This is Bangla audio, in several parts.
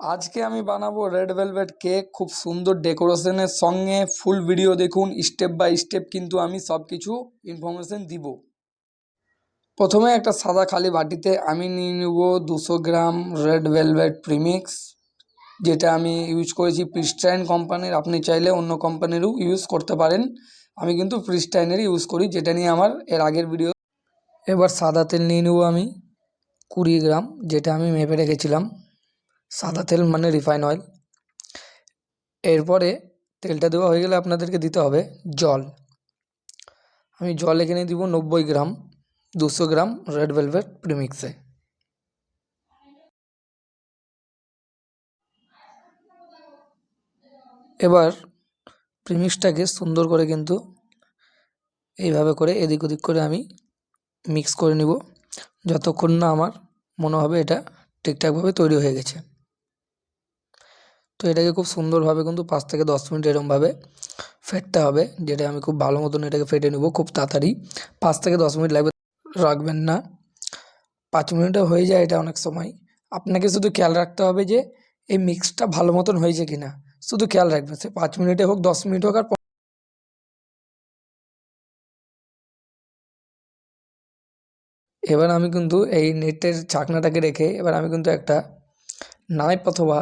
আজকে আমি বানাবো রেড ভেলভেট কেক, খুব সুন্দর ডেকোরেশনের সঙ্গে ফুল ভিডিও দেখুন, স্টেপ বাই স্টেপ কিন্তু আমি সব কিছু ইনফরমেশন দিব। প্রথমে একটা সাদা খালি বাটিতে আমি নিয়ে নেব দুশো গ্রাম রেড ভেলভেট প্রিমিক্স, যেটা আমি ইউজ করেছি প্রিস্টাইন কোম্পানির, আপনি চাইলে অন্য কোম্পানিরও ইউজ করতে পারেন। আমি কিন্তু প্রিস্টাইনেরই ইউজ করি, যেটা নিয়ে আমার এর আগের ভিডিও। এবার সাদা তেল নিয়ে নেব আমি কুড়ি গ্রাম, যেটা আমি মেপে রেখেছিলাম। সাদা তেল মানে রিফাইন অয়েল এরপরে তেলটা দেওয়া হয়ে গেলে আপনাদেরকে দিতে হবে জল। আমি জল এখানে দিব নব্বই গ্রাম, দুশো গ্রাম রেড ভেলভেট প্রিমিক্সে এবার প্রিমিক্সটাকে সুন্দর করে কিন্তু এইভাবে করে এদিক ওদিক করে আমি মিক্স করে নিব। যতক্ষণ না আমার মনে হবে এটা ঠিকঠাকভাবে তৈরি হয়ে গেছে। তো এটাকে খুব সুন্দরভাবে কিন্তু পাঁচ থেকে দশ মিনিট এরমভাবে ফেটতে হবে, যেটা আমি খুব ভালো মতন এটাকে ফেটে নেব খুব তাড়াতাড়ি। পাঁচ থেকে দশ মিনিট লাগবে, রাখবেন না। পাঁচ মিনিটে হয়ে যায় এটা অনেক সময়। আপনাকে শুধু খেয়াল রাখতে হবে যে এই মিক্সটা ভালো মতন হয়েছে কি না শুধু খেয়াল রাখবেন, সে পাঁচ মিনিটে হোক, দশ মিনিট হোক আর এবার আমি কিন্তু এই নেটের চাকনাটাকে রেখে, এবার আমি কিন্তু একটা নাইফ অথবা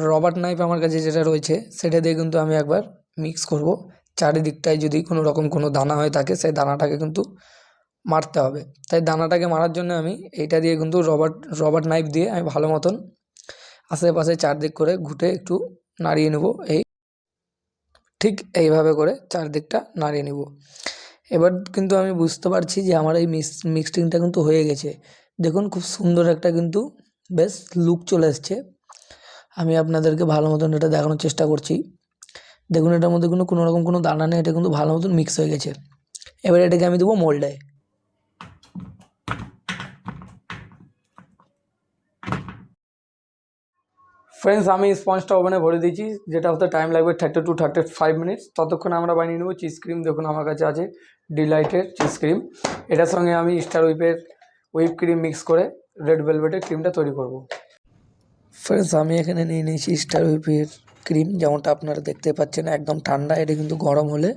রবার নাইফ আমার কাছে যেটা রয়েছে, সেটা দিয়ে কিন্তু আমি একবার মিক্স করব। চারিদিকটায় যদি কোনো রকম কোনো দানা হয়ে থাকে, সেই দানাটাকে কিন্তু মারতে হবে। তাই দানাটাকে মারার জন্য আমি এইটা দিয়ে কিন্তু রবার রবার নাইফ দিয়ে আমি ভালো মতন আশেপাশে চারদিক করে ঘুটে একটু নাড়িয়ে নেব। এই ঠিক এইভাবে করে চারদিকটা নাড়িয়ে নেব। এবার কিন্তু আমি বুঝতে পারছি যে আমার এই মিক্স মিক্সটিংটা কিন্তু হয়ে গেছে। দেখুন খুব সুন্দর একটা কিন্তু বেশ লুক চলে এসছে। আমি আপনাদেরকে ভালো মতন এটা দেখানোর চেষ্টা করছি। দেখুন, এটার মধ্যে কোনো কোনো রকম কোনো দানা নেই, এটা কিন্তু ভালো মতন মিক্স হয়ে গেছে। এবার এটাকে আমি দেবো মোল্ডে ফ্রেন্ডস আমি স্পঞ্জটা ওভেনে ভরে দিয়েছি, যেটা হতে টাইম লাগবে thirty two thirty five minutes ততক্ষণ আমরা বানিয়ে নেব চিজ ক্রিম দেখুন আমার কাছে আছে ডিলাইটের চিজ ক্রিম এটার সঙ্গে আমি স্টার উইপের হুইপ ক্রিম মিক্স করে রেড ভেলভেটের ক্রিমটা তৈরি করব। ফ্রেন্ডস আমি এখানে নিয়ে নিয়েছি স্টার হুইপের ক্রিম যেমনটা আপনারা দেখতে পাচ্ছেন, একদম ঠান্ডা, এটা কিন্তু গরম হলে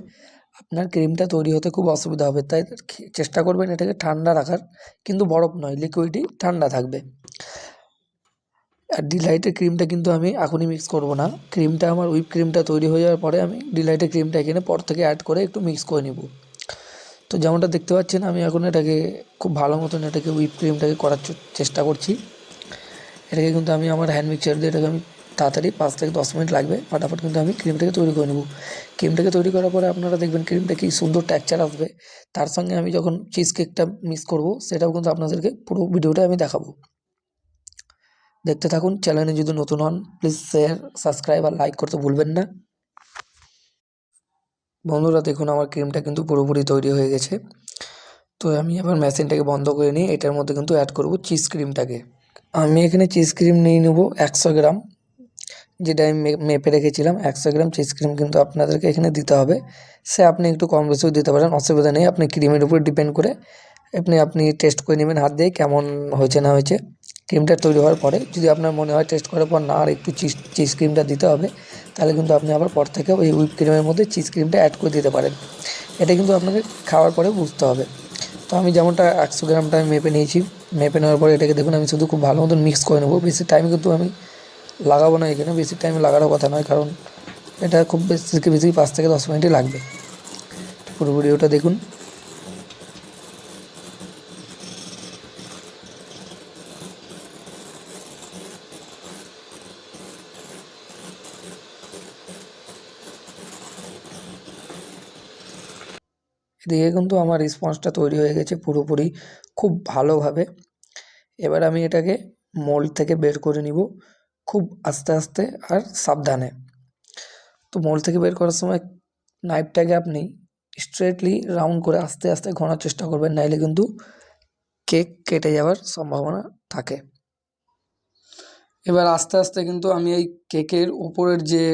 আপনার ক্রিমটা তৈরি হতে খুব অসুবিধা হবে। তাই চেষ্টা করবেন এটাকে ঠান্ডা রাখার, কিন্তু বরফ নয় লিকুইডই ঠান্ডা থাকবে। আর ডিলাইটের ক্রিমটা কিন্তু আমি এখনই মিক্স করব না। ক্রিমটা আমার হুইপ ক্রিমটা তৈরি হয়ে যাওয়ার পরে আমি ডিলাইটের ক্রিমটা এখানে পর থেকে অ্যাড করে একটু মিক্স করে নেব। তো যেমনটা দেখতে পাচ্ছেন, আমি এখন এটাকে খুব ভালো মতন এটাকে হুইপ ক্রিমটাকে করার চেষ্টা করছি। এটাকে কিন্তু আমি আমার হ্যান্ড মিক্সার দিয়ে এটাকে আমি তাড়াতাড়ি পাঁচ থেকে দশ মিনিট লাগবে। ফটাফট কিন্তু আমি ক্রিমটাকে তৈরি করে নেব। ক্রিমটাকে তৈরি করার পরে আপনারা দেখবেন ক্রিমটা কি সুন্দর টেক্সচার আসবে। তার সঙ্গে আমি যখন চিজ কেকটা মিক্স করব, সেটাও কিন্তু আপনাদেরকে পুরো ভিডিওটা আমি দেখাবো। দেখতে থাকুন চ্যানেলে যদি নতুন হন প্লিজ শেয়ার সাবস্ক্রাইব আর লাইক করতে ভুলবেন না। বন্ধুরা, দেখুন আমার ক্রিমটা কিন্তু পুরোপুরি তৈরি হয়ে গেছে। তো আমি এবার মেশিনটাকে বন্ধ করে নিয়ে এটার মধ্যে কিন্তু অ্যাড করব চিজ ক্রিমটাকে আমি এখানে চিজ ক্রিম নিয়ে নেব একশো গ্রাম, যেটা আমি মেপে রেখেছিলাম। একশো গ্রাম চিজ ক্রিম কিন্তু আপনাদেরকে এখানে দিতে হবে। সে আপনি একটু কম বেশিও দিতে পারেন, অসুবিধা নেই। আপনি ক্রিমের উপর ডিপেন্ড করে আপনি আপনি টেস্ট করে নেবেন হাত দিয়ে কেমন হয়েছে, না হয়েছে। ক্রিমটা তৈরি হওয়ার পরে যদি আপনার মনে হয় টেস্ট করার পর না আর একটু চিজ চিজ ক্রিমটা দিতে হবে, তাহলে কিন্তু আপনি আবার পর থেকে ওই হুইপ ক্রিমের মধ্যে চিজ ক্রিমটা অ্যাড করে দিতে পারেন। এটা কিন্তু আপনাকে খাওয়ার পরে বুঝতে হবে। তো আমি যেমনটা একশো গ্রামটা আমি মেপে নিয়েছি, মেপে নেওয়ার পরে এটাকে দেখুন, আমি শুধু খুব ভালো মতন মিক্স করে নেব। বেশি টাইম কিন্তু আমি লাগাবো না এখানে, বেশি টাইম লাগানোর কথা নয়, কারণ এটা খুব বেশি বেশি পাঁচ থেকে দশ মিনিটই লাগবে। পুরোপুরি ওটা দেখুন। এদিকে কিন্তু আমার রেসপন্সটা তৈরি হয়ে গেছে পুরোপুরি খুব ভালোভাবে। এবার আমি এটাকে মোল্ড থেকে বের করে নিব খুব আস্তে আস্তে আর সাবধানে। তো মোল্ড থেকে বের করার সময় নাইফটাকে আপনি স্ট্রেটলি রাউন্ড করে আস্তে আস্তে ঘোরার চেষ্টা করবেন, নাইলে কিন্তু কেক কেটে যাওয়ার সম্ভাবনা থাকে। এবার আস্তে আস্তে কিন্তু আমি এই কেকের উপরের যে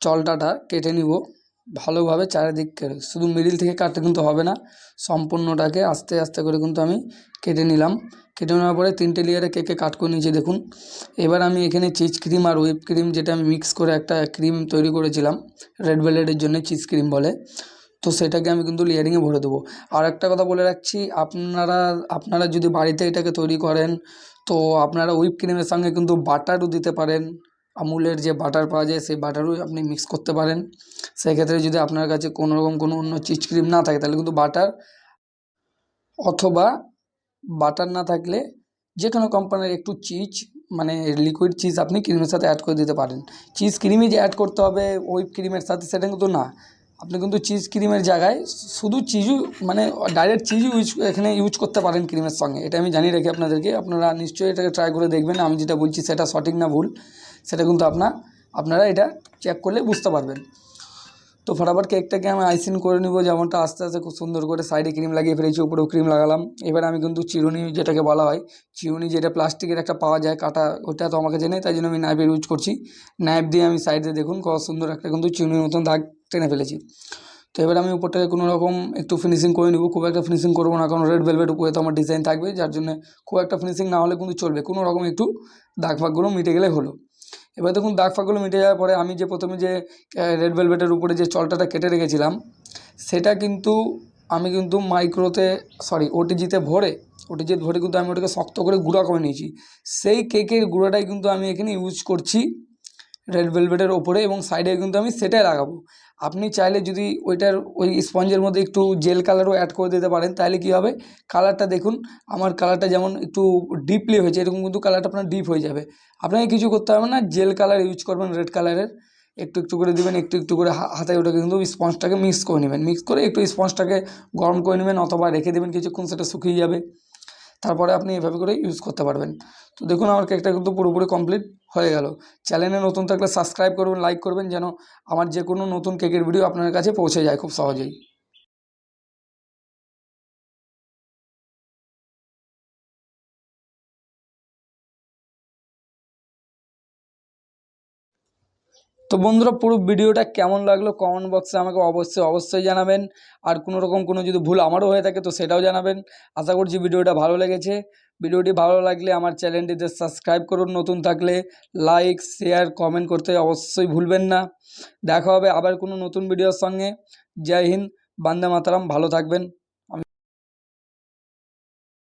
চলটাটা কেটে নিব। ভালোভাবে চারিদিক কেটে শুধু মিডিল থেকে কাটতে কিন্তু হবে না, সম্পূর্ণটাকে আস্তে আস্তে করে কিন্তু আমি কেটে নিলাম। কেটে নেওয়ার পরে তিনটে লেয়ারে কেকে কাট করে নিয়েছি দেখুন। এবার আমি এখানে চিজ ক্রিম আর হুইপ ক্রিম যেটা আমি মিক্স করে একটা ক্রিম তৈরি করেছিলাম রেড ভেলভেটের জন্য চিজ ক্রিম বলে, তো সেটাকে আমি কিন্তু লেয়ারিংয়ে ভরে দেবো। আর একটা কথা বলে রাখছি, আপনারা আপনারা যদি বাড়িতে এটাকে তৈরি করেন, তো আপনারা হুইপ ক্রিমের সঙ্গে কিন্তু বাটারও দিতে পারেন। আমুলের যে বাটার পাওয়া যায়, সেই বাটারও আপনি মিক্স করতে পারেন। সেক্ষেত্রে যদি আপনার কাছে কোনো রকম কোনো অন্য চিজ ক্রিম না থাকে, তাহলে কিন্তু বাটার অথবা বাটার না থাকলে যে কোনো কোম্পানির একটু চিজ মানে লিকুইড চিজ আপনি ক্রিমের সাথে অ্যাড করে দিতে পারেন। চিজ ক্রিমই যে অ্যাড করতে হবে, ওই ক্রিমের সাথে সেটা কিন্তু না। আপনি কিন্তু চিজ ক্রিমের জায়গায় শুধু চিজও মানে ডাইরেক্ট চিজও ইউজ এখানে ইউজ করতে পারেন ক্রিমের সঙ্গে। এটা আমি জানিয়ে রাখি আপনাদেরকে। আপনারা নিশ্চয়ই এটাকে ট্রাই করে দেখবেন। আমি যেটা বলছি সেটা সঠিক না ভুল। সেটা কিন্তু আপনার আপনারা এটা চেক করলে বুঝতে পারবেন। তো ফটাফট কেকটাকে আমি আইসিং করে নিব, যেমনটা আস্তে আস্তে খুব সুন্দর করে সাইডে ক্রিম লাগিয়ে ফেলেছি, উপরেও ক্রিম লাগালাম। এবার আমি কিন্তু চিরুনি যেটাকে বলা হয়, চিরুনি যেটা প্লাস্টিকের একটা পাওয়া যায়, কাটা, ওটা তো আমাকে জেনে তাই জন্য আমি নাইফের ইউজ করছি। নাইফ দিয়ে আমি সাইডে দেখুন, কত সুন্দর একটা কিন্তু চিরুনির মতন দাগ টেনে ফেলেছি। তো এবার আমি উপরটাকে কোনো রকম একটু ফিনিশিং করে নেব, খুব একটা ফিনিশিং করব না, কারণ রেড ভেলভেট উপরে তো আমার ডিজাইন থাকবে, যার জন্য খুব একটা ফিনিশিং না হলে কিন্তু চলবে। কোনো রকম একটু দাগ ফাগগুলো মিটে গেলে হলো। এবার দেখুন দাগ ফাগগুলো মিটে যাওয়ার পরে আমি যে প্রথমে যে রেড ভেলভেটের উপরে যে চলটাটা কেটে রেখেছিলাম, সেটা কিন্তু আমি কিন্তু মাইক্রোতে সরি ওটিজিতে ভরে ওটিজিতে ভরে কিন্তু আমি ওটাকে শক্ত করে গুঁড়া করে নিয়েছি। সেই কেকের গুঁড়াটাই কিন্তু আমি এখানে ইউজ করছি রেড ভেলভেটের ওপরে এবং সাইডে কিন্তু আমি সেটাই লাগাবো। আপনি চাইলে যদি ওইটার ওই স্পঞ্জের মধ্যে একটু জেল কালারও অ্যাড করে দিতে পারেন, তাহলে কী হবে? কালারটা দেখুন, আমার কালারটা যেমন একটু ডিপলি হয়েছে, এরকম কিন্তু কালারটা আপনার ডিপ হয়ে যাবে। আপনাকে কিছু করতে হবে না, জেল কালার ইউজ করবেন রেড কালারের। একটু একটু করে দিবেন, একটু একটু করে হাতে ওটাকে কিন্তু স্পঞ্জটাকে মিক্স করে নেবেন। মিক্স করে একটু স্পঞ্জটাকে গরম করে নেবেন, অথবা রেখে দেবেন, কিছুক্ষণ সেটা শুকিয়ে যাবে। তারপরে আপনি এভাবে করে ইউজ করতে পারবেন। তো দেখুন, আমার কেকটা কিন্তু পুরোপুরি কমপ্লিট হয়ে গেল। চ্যানেলে নতুন থাকলে সাবস্ক্রাইব করবেন লাইক করবেন যেন আমার যে কোনো নতুন কেকের ভিডিও আপনার কাছে পৌঁছে যায় খুব সহজেই। তো বন্ধুরা পুরো ভিডিওটা কেমন লাগল কমেন্ট বক্সে আমাকে অবশ্যই অবশ্যই জানাবেন। আর কোনো রকম কোনো যদি ভুল আমারও হয়ে থাকে তো সেটাও জানাবেন। আশা করছি ভিডিওটা ভালো লেগেছে। ভিডিওটি ভালো লাগলে আমার চ্যানেলটিতে সাবস্ক্রাইব করুন। নতুন থাকলে লাইক শেয়ার কমেন্ট করতে অবশ্যই ভুলবেন না। দেখা হবে আবার কোনো নতুন ভিডিওর সঙ্গে। জয় হিন্দ, বান্দে মাতারাম। ভালো থাকবেন।